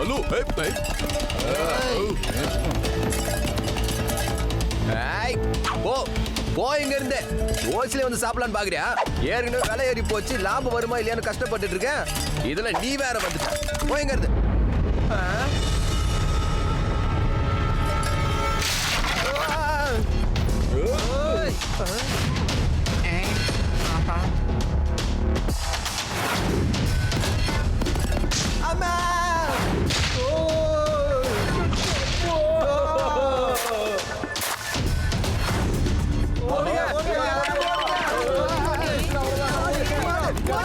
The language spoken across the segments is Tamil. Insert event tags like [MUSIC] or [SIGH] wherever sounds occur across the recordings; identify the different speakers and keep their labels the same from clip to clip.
Speaker 1: Hallo, hey, hey. ஏய் போ
Speaker 2: போ இங்க இருந்து ஓசில வந்து சாப்பிடலான்னு பாக்குறியா ஏற்கனவே விலை ஏறி போச்சு லாபம் வருமா இல்லையான்னு கஷ்டப்பட்டுட்டு இருக்கேன் இதுல நீ வேற வந்துட்ட போ இங்க இருந்து ஆ? ஆ.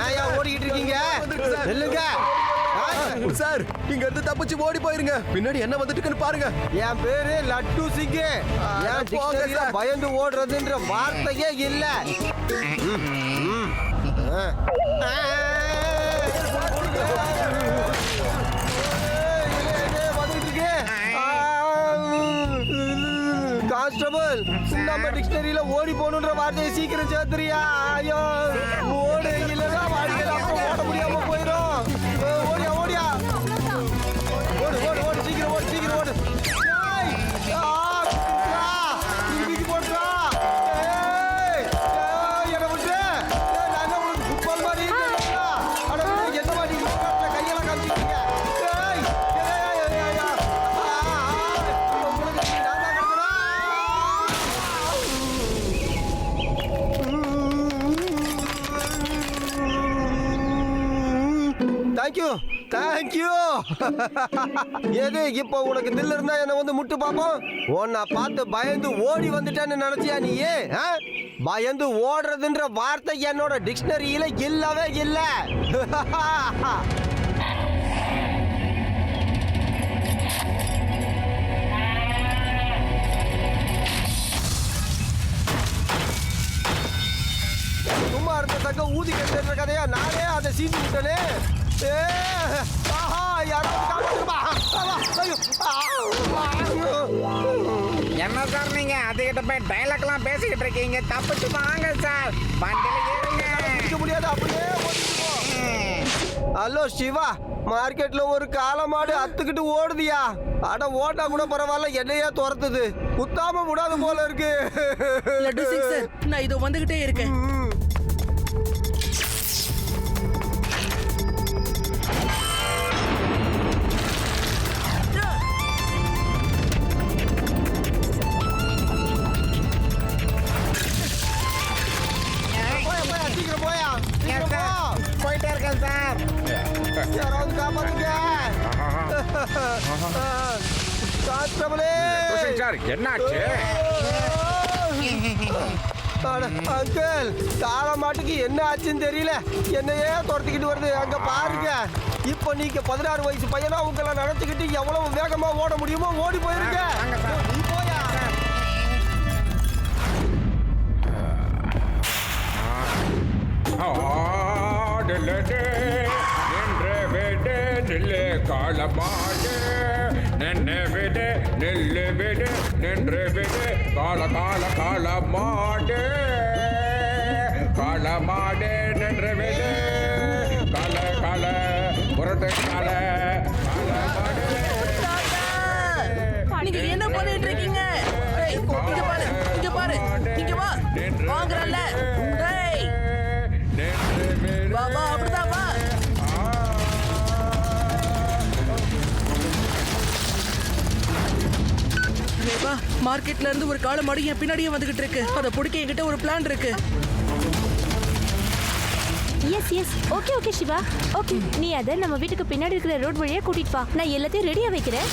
Speaker 1: ஏன் ஓடிக்கிட்டு இருக்கீங்க நில்லுங்க
Speaker 2: சார் இங்க இருந்து தப்பிச்சு ஓடி போயிருங்க பின்னாடி என்ன வந்துட்டு இருக்குன்னு பாருங்க
Speaker 1: என் பேரு லட்டு சிங்கு என்
Speaker 2: சார்.
Speaker 1: பயந்து ஓடுறதுன்ற வார்த்தையே இல்ல. கான்ஸ்டபிள் நம்ம டிக்ஷனரியில ஓடி போகணுன்ற வார்த்தையை சீக்கிரம் சேர்த்துறியா? ஐயோ. [LAUGHS] எது? இப்போ உனக்கு தில் இருந்தா என்ன வந்து முட்டு பாப்போம் உன்னை பார்த்து பயந்து ஓடி வந்துட்டேன்னு நினைச்சியா நீ ஆ? பயந்து ஓடுறதுன்ற வார்த்தை என்னோட டிக்ஷனரியில இல்லவே இல்ல. சும்மா இருந்த தக்க ஊதி கட்டுற கதையா? நானே அதை சீந்து விட்டனே.
Speaker 3: என்ன சார் நீங்க? அதுகிட்ட போய் டைலாக்லாம் பேசிக்கிட்டு இருக்கீங்க. தப்பிச்சு வாங்க சார். வண்டியில
Speaker 1: முடியாது அப்படியே. ஹலோ சிவா மார்க்கெட்ல ஒரு காளை மாடு அத்துக்கிட்டு ஓடுதியா? அட ஓட்டா கூட பரவாயில்ல. என்னையே துரத்துது? குத்தாம விடாது போல இருக்கு.
Speaker 4: நான் இதோ வந்துகிட்டே இருக்கேன்.
Speaker 1: கான்ஸ்டபிளே
Speaker 3: சார் என்னாச்சு
Speaker 1: அட, அங்கிள் காளை மாட்டுக்கு என்ன ஆச்சுன்னு தெரியல என்னையே துரத்திக்கிட்டு வருது அங்க பாருங்க இப்போ நீங்க பதினாறு வயசு பையனா உங்களை நடத்திக்கிட்டு எவ்வளவு வேகமா ஓட முடியுமோ ஓடி போயிருங்க
Speaker 5: ஆடலடே நின்று விடு காலமாடு நின்று விடு நில்லு விடு நின்று விடு. கால கால காலமாடு காலமாடு நின்று விடு. கால கால புரட்டு கால காலமாடு.
Speaker 4: நீங்க என்ன பண்ணிட்டு இருக்கீங்க? இங்க பாரு இங்க பாரு இங்க வா வாங்குறல்ல. மார்க்கெட்ல இருந்து ஒரு காளை மாடு என் பின்னாடியே வந்துகிட்டு இருக்கு. அதை பிடிக்க என்கிட்ட ஒரு பிளான் இருக்கு.
Speaker 6: Yes yes okay okay Shiva okay நீ அதை நம்ம வீட்டுக்கு பின்னாடி இருக்கிற ரோட் வழியா கூட்டிட்டு வா. நான் எல்லாத்தையும் ரெடியா வைக்கிறேன்.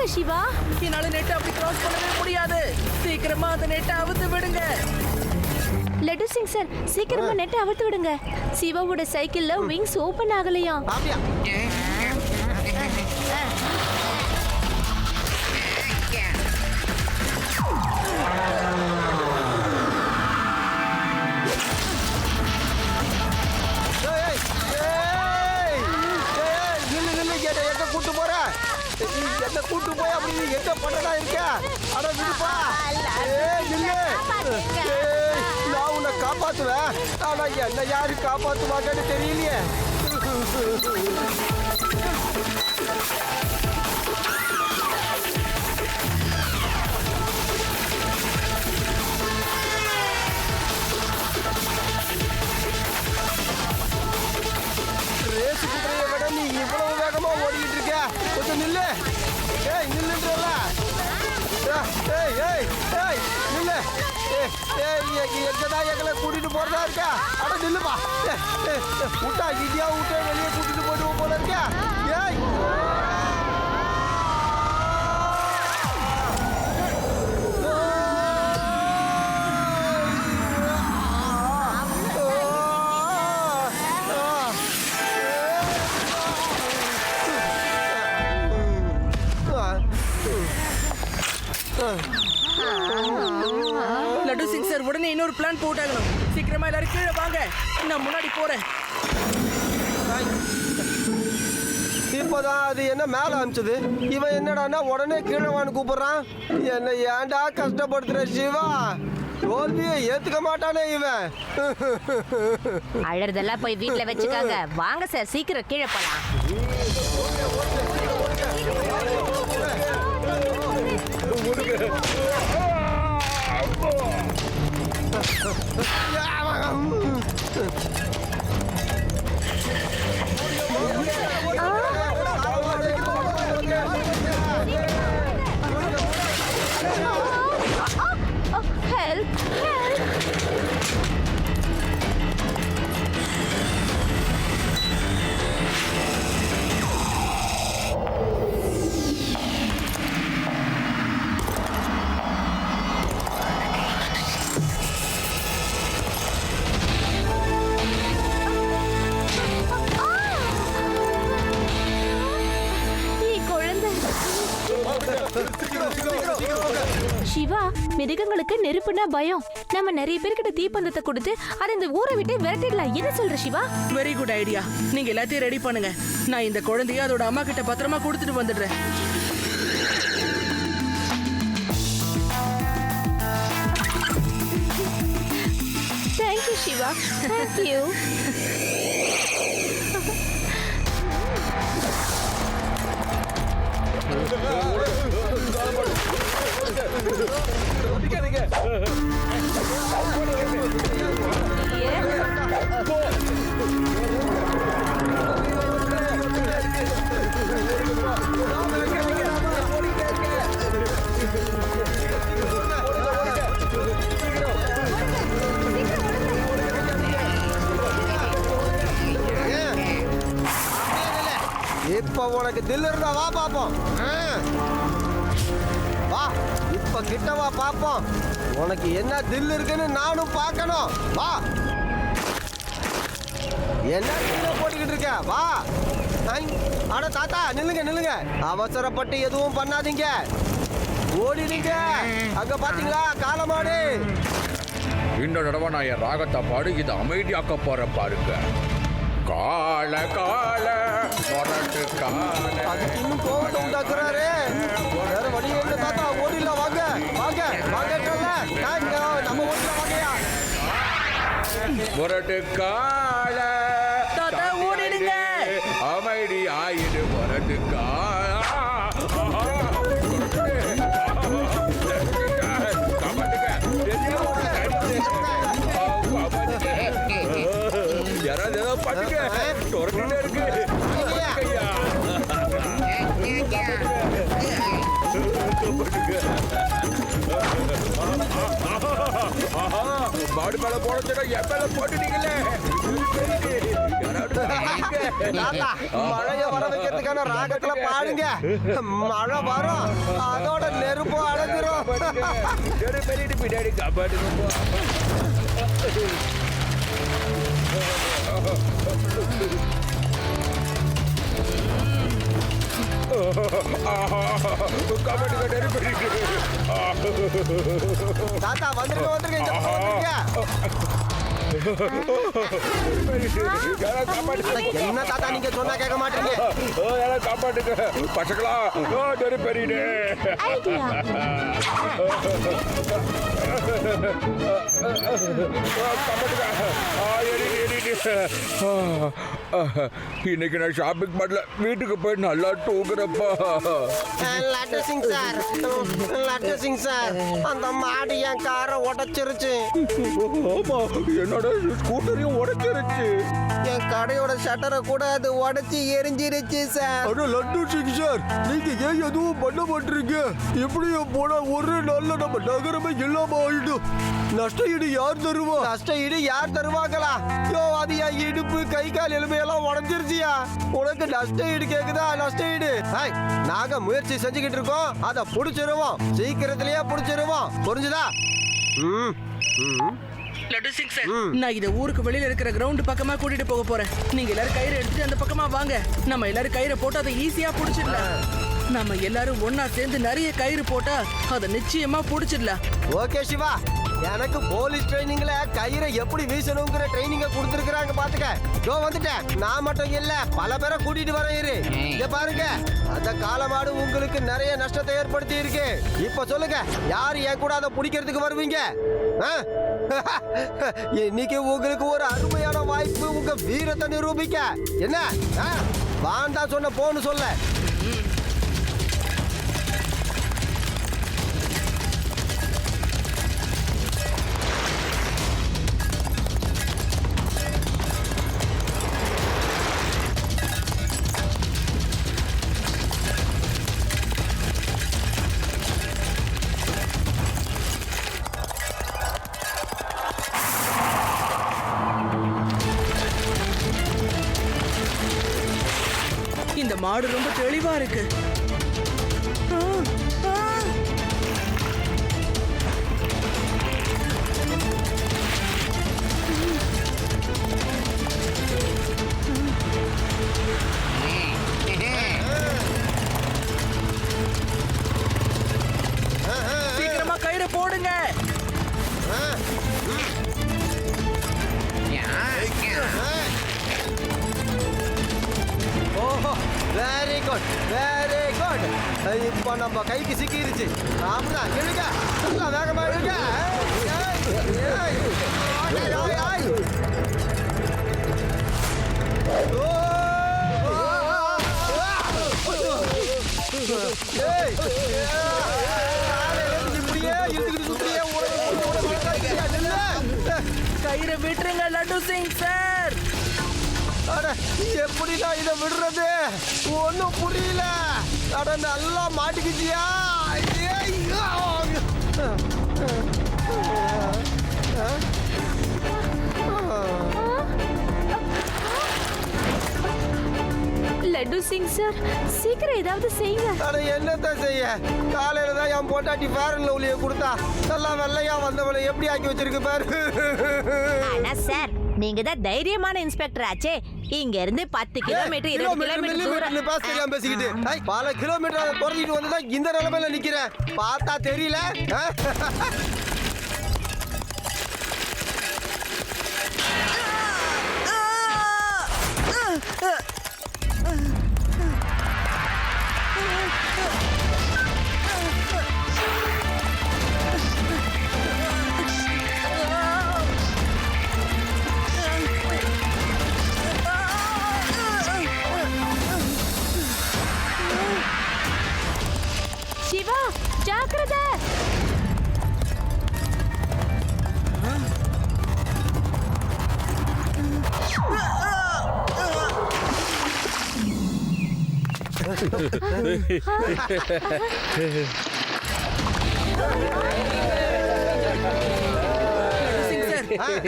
Speaker 6: போவ சிவா.
Speaker 4: என்னால நெட்டை அப்படி கிராஸ் பண்ணவே முடியாது. சீக்கிரமா அந்த நெட்டை அவுத்து விடுங்க.
Speaker 6: லட்டு சிங் சார் சீக்கிரமா நெட்டை அவிழ்த்து விடுங்க. சிவாவோட சைக்கிள்ல விங்ஸ் ஓபன் ஆகலையா?
Speaker 1: அப்படியா என்னை கூட்டு போய் அப்படி எங்க பண்ணதா இருக்க? அட விடுப்பா. ஏய், நில்லு. ஏய், நான் உன்னை காப்பாத்துவேன் ஆனா என்ன யாரு காப்பாத்துவாங்கன்னு தெரியலையே எங்கதான் எங்களை கூட்டிட்டு போறதா இருக்கா அட நில்லுமா விட்டா இடியா விட்டே வெளியே கூட்டிட்டு போயிடுவோம் போல இருக்க ஏய்
Speaker 4: Ugh. இன்னொரு பிளான் போட்டாகணும். சீக்கிரமா எல்லாரும் கீழே வாங்க. நான் முன்னாடி போறேன்.
Speaker 1: இப்போதான் அது என்ன மேல அமிச்சது? இவன் என்னடான்னா உடனே கீழே வான்னு கூப்பிடுறான். என்ன ஏன்டா கஷ்டப்படுத்துற சிவா? தோல்வியை ஏத்துக்க மாட்டானே இவன்.
Speaker 7: அழறதெல்லாம் போய் வீட்ல வச்சுக்காங்க. வாங்க சார் சீக்கிரம் கீழே போலாம்.
Speaker 6: Help Ah, [LAUGHS] vagabundo! சிவா மிருகங்களுக்கு நெருப்புனா பயம். நம்ம நிறைய பேர்கிட்ட தீப்பந்தத்தை கொடுத்து அதை இந்த ஊரை விட்டு விரட்டிடலாம். என்ன சொல்ற சிவா?
Speaker 4: வெரி குட் ஐடியா நீங்க எல்லாத்தையும் ரெடி பண்ணுங்க. நான் இந்த குழந்தைய அதோட அம்மா கிட்ட பத்திரமா கொடுத்துட்டு வந்துடுறேன்.
Speaker 6: தேங்க்யூ சிவா. தேங்க்யூ
Speaker 1: 이게 이게 உனக்கு என்ன தில் இருக்குன்னு நானும் பார்க்கணும். வா. என்ன கீழே போட்டுக்கிட்டு இருக்க? வா. அட தாத்தா நில்லுங்க நில்லுங்க. அவசரப்பட்டு எதுவும் பண்ணாதீங்க. ஓடிடுங்க. அங்க பாத்தீங்களா? காலமாடு.
Speaker 5: இந்த தடவை நான் என் ராகத்தை பாடு இதை அமைதியாக்க போறேன் பாருங்க. கால கால முரட்டு கால.
Speaker 1: இன்னும் கோவத்தை உண்டாக்குறாரு. வேற வழி இல்லை தாத்தா.
Speaker 5: முரட்டு கால.
Speaker 4: தாத்தா, ஓடிடுங்க.
Speaker 5: அமைதி ஆயிடு முரட்டு யாராவது ஏதோ பண்ணுங்க துறக்கிட்டே இருக்கு. ஐயா மாடு மேல போனதுன்னா என் மேல போட்டுட்டீங்களே
Speaker 1: மழைய வர வைக்கிறதுக்கான ராகத்துல பாடுங்க. மழை வரும். அதோட நெருப்பு அடைஞ்சிரும்
Speaker 5: டேடி, பெரியடி, பின்னாடி காப்பாட்டுங்க போ. டேடி, பெரியடி.
Speaker 1: தாத்தா வந்துருங்க வந்துருங்க இந்த பக்கம் வந்துருங்க
Speaker 5: யாராவது காப்பாட்டுங்க.
Speaker 1: அட, என்ன தாத்தா நீங்க சொன்னா கேட்க மாட்டீங்க
Speaker 5: காப்பாட்டுங்க. பசங்களா டேடி, பெரியடி. காப்பாட்டுங்க. இன்னைக்கு நான் ஷாப்பிங் பண்ணல வீட்டுக்கு போய் நல்லா தூங்குறப்பா
Speaker 1: லட்டு சிங் சார். லட்டு சிங் சார். அந்த மாடு என் காரை உடைச்சிருச்சு.
Speaker 5: ஆமா என்னோட ஸ்கூட்டரையும் உடைச்சிருச்சு.
Speaker 1: என் கடையோட ஷட்டரை கூட அது உடைச்சு எரிஞ்சிருச்சு சார்.
Speaker 8: அட லட்டு சிங் சார் நீங்க ஏன் எதுவும் பண்ண மாட்டீங்க? இப்படியும் போனா ஒரு நாள்ல நம்ம நகரமே இல்லாம ஆயிடும். நஷ்ட ஈடு யார் தருவா?
Speaker 1: கஷ்ட ஈடு யார் தருவாங்களா? யோ அது என் இடுப்பு கை கால் எலும்பையெல்லாம் உடஞ்சிருச்சியா? உனக்கு நஷ்ட ஈடு கேக்குதா? நஷ்ட ஈடு ஹாய் நாங்க முயற்சி செஞ்சுக்கிட்டு இருக்கோம். அதை புடிச்சிருவோம். சீக்கிரத்திலேயே புடிச்சிருவோம். புரிஞ்சுதா? ம் ம்.
Speaker 4: லட்டு சிங் சார். நான் இத ஊருக்கு வெளியில இருக்கிற கிரவுண்ட் பக்கமா கூட்டிட்டு போக போறேன். நீங்க எல்லாரும் கயிறு எடுத்துட்டு அந்த பக்கமா வாங்க. நம்ம எல்லாரும் கயிறை போட்டு அதை ஈஸியா புடிச்சிடலாம். நம்ம எல்லாரும் ஒண்ணா சேர்ந்து நிறைய கயிறு போட்டா அதை நிச்சயமா புடிச்சிடலாம்.
Speaker 1: ஓகே சிவா. எனக்கு போலீஸ் ட்ரைனிங்ல கயிறை எப்படி வீசணுங்கிற ட்ரைனிங்க கொடுத்துருக்காங்க பாத்துக்க. ஜோ வந்துட்டேன். நான் மட்டும் இல்ல பல பேரை கூட்டிட்டு வரேன் இரு. இங்க பாருங்க. அந்த காலமாடு உங்களுக்கு நிறைய நஷ்டத்தை ஏற்படுத்தி இருக்கு. இப்ப சொல்லுங்க யார் என் கூட அதை பிடிக்கிறதுக்கு வருவீங்க? [LAUGHS] இன்னைக்கு உங்களுக்கு ஒரு அருமையான வாய்ப்பு உங்க வீரத்தை நிரூபிக்க. என்ன? வாண்டா சொன்ன போன்னு சொல்ல.
Speaker 4: மாடு ரொம்ப தெளிவா இருக்கு. சீக்கிரமா கயிறை போடுங்க.
Speaker 1: ஓஹோ. வெரி குட் வெரி குட் இப்போ நம்ம கைக்கு சிக்கிருச்சு அப்படிதான் இழுங்க வேகமா இழுங்க
Speaker 4: கயிறை விட்டுருங்க லட்டு சிங் சார்
Speaker 1: அட எப்படிடா இதை விடுறது? ஒன்றும் புரியல. அட நல்லா மாட்டிக்கிச்சியா.
Speaker 6: லட்டு சிங் சார் சீக்கிரம் ஏதாவது செய்யுங்க.
Speaker 1: அட என்னத்தான் செய்ய? காலையில தான் என் பொண்டாட்டி ஃபேரன் லவ்லியை கொடுத்தா. நல்லா வெள்ளையா வந்தவளை எப்படி ஆக்கி வச்சிருக்கு பாரு.
Speaker 7: ஆனா சார் நீங்க தான் தைரியமான இன்ஸ்பெக்டர் ஆச்சே. இங்க இருந்து பத்து கிலோமீட்டர் இருபது கிலோமீட்டர் தூரம்.
Speaker 1: பேசிக்கிட்டு. பல கிலோமீட்டர் குறைஞ்சிட்டு வந்து இந்த நிலைமையில நிக்கிறேன். பார்த்தா தெரியல?
Speaker 6: சிவா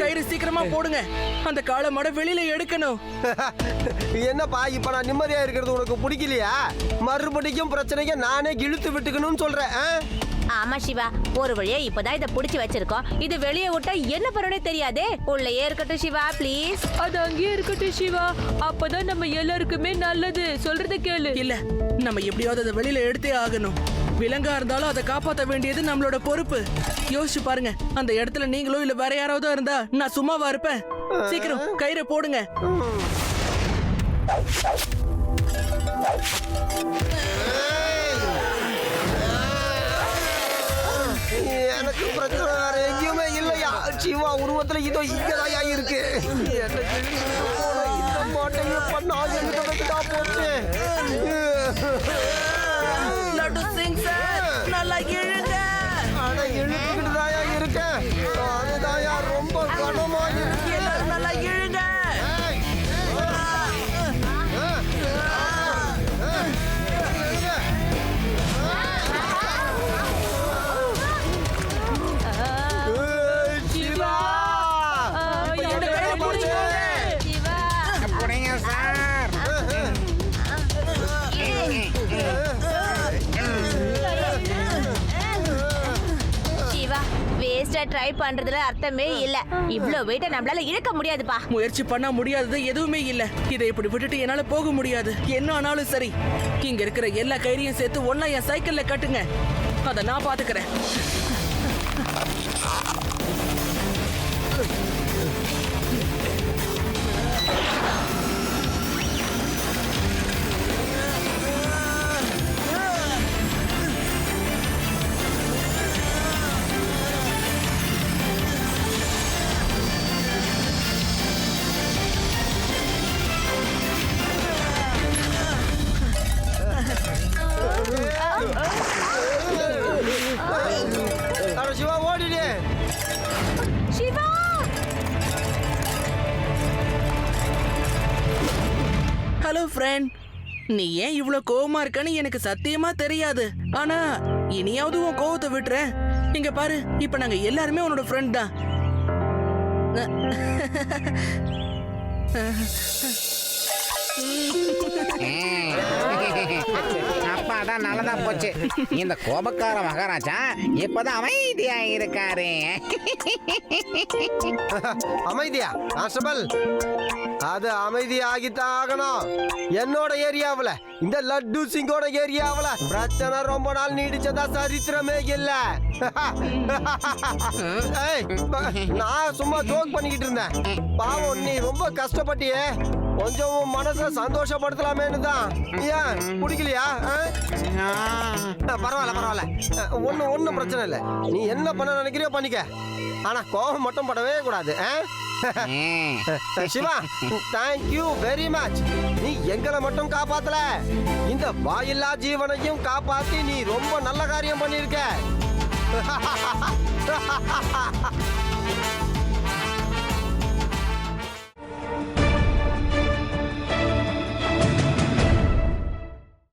Speaker 4: கயிறு சீக்கிரமா போடுங்க. அந்த காளை மட வெளியில எடுக்கணும்.
Speaker 1: என்னப்பா இப்ப நான் நிம்மதியா இருக்கிறது உனக்கு பிடிக்கலையா? மறுபடியும் பிரச்சனைக்கு நானே இழுத்து விட்டுக்கணும்னு சொல்றேன்
Speaker 7: ஆமா சிவா ஒரு வழியா இப்பதான் இத புடிச்சு வச்சிருக்கோம். இது வெளியே விட்டா என்ன பண்ணனே தெரியாதே. உள்ளேயே இருக்கட்டும் சிவா ப்ளீஸ்
Speaker 6: அது அங்கேயே இருக்கட்டும் சிவா. அப்பதான் நம்ம எல்லாருக்குமே நல்லது. சொல்றத கேளு.
Speaker 4: இல்ல நம்ம எப்படியாவது அதை வெளியில எடுத்தே ஆகணும். விலங்கா இருந்தாலும் அதை காப்பாத்த வேண்டியது நம்மளோட பொறுப்பு. யோசிச்சு பாருங்க அந்த இடத்துல நீங்களோ இல்ல வேற யாராவது இருந்தா நான் சும்மாவா இருப்பேன். சீக்கிரம் கயிறை போடுங்க.
Speaker 1: எனக்கு பிரச்சனை வேற எங்கேயுமே இல்லையா? சிவா உருவத்துல இதோ இங்கதாயா இருக்கு என்ன இழுத்துட்டு மாட்டையும் பண்ணா எனக்கு போச்சு.
Speaker 7: பண்றதுல அர்த்தமே இல்ல. இவ்ளோ வெயிட்ட நம்மளால இழக்க முடியாதுப்பா.
Speaker 4: முயற்சி பண்ண முடியாதது எதுவுமே இல்ல. இதை இப்படி விட்டுட்டு என்னால போக முடியாது. என்ன ஆனாலும் சரி. இங்க இருக்கிற எல்லா கயிறையும் சேர்த்து ஒன்னா என் சைக்கிள்ல கட்டுங்க. அதை நான் பாத்துக்கிறேன். நீ ஏன் இவ்ளோ கோவமா இருக்கன்னு எனக்கு சத்தியமா தெரியாது. ஆனா இனியாவது உன் கோவத்தை விட்டுற இங்க பாரு இப்ப நாங்க எல்லாருமே உன்னோட ஃப்ரெண்ட் தான்.
Speaker 3: அதான் நல்லதா போச்சு. இந்த கோபக்கார மகாராஜா இப்பதான் அமைதியா இருக்காரு [LAUGHS]
Speaker 1: அமைதியா கான்ஸ்டபிள்? அது அமைதியாகித்தான் ஆகணும் என்னோட ஏரியாவில் இந்த லட்டு சிங்கோட ஏரியாவில் பிரச்சனை ரொம்ப நாள் நீடிச்சதா சரித்திரமே இல்ல. [LAUGHS] நான் சும்மா ஜோக் பண்ணிக்கிட்டு இருந்தேன். பாவம் நீ ரொம்ப கஷ்டப்பட்டியே. கொஞ்சம் உன் மனசை சந்தோஷப்படுத்தலாமேன்னு தான். ஏன்? பிடிக்கலையா? பரவாயில்ல பரவாயில்ல. ஒன்றும் ஒன்றும் பிரச்சனை இல்லை. நீ என்ன பண்ண நினைக்கிறியோ பண்ணிக்க. ஆனா கோபம் மட்டும் படவே கூடாது? Shiva thank you very much நீ எங்களை மட்டும் காப்பாத்தல. இந்த வாயில்லா ஜீவனையும் காப்பாத்தி நீ ரொம்ப நல்ல காரியம் பண்ணிருக்க [LAUGHS]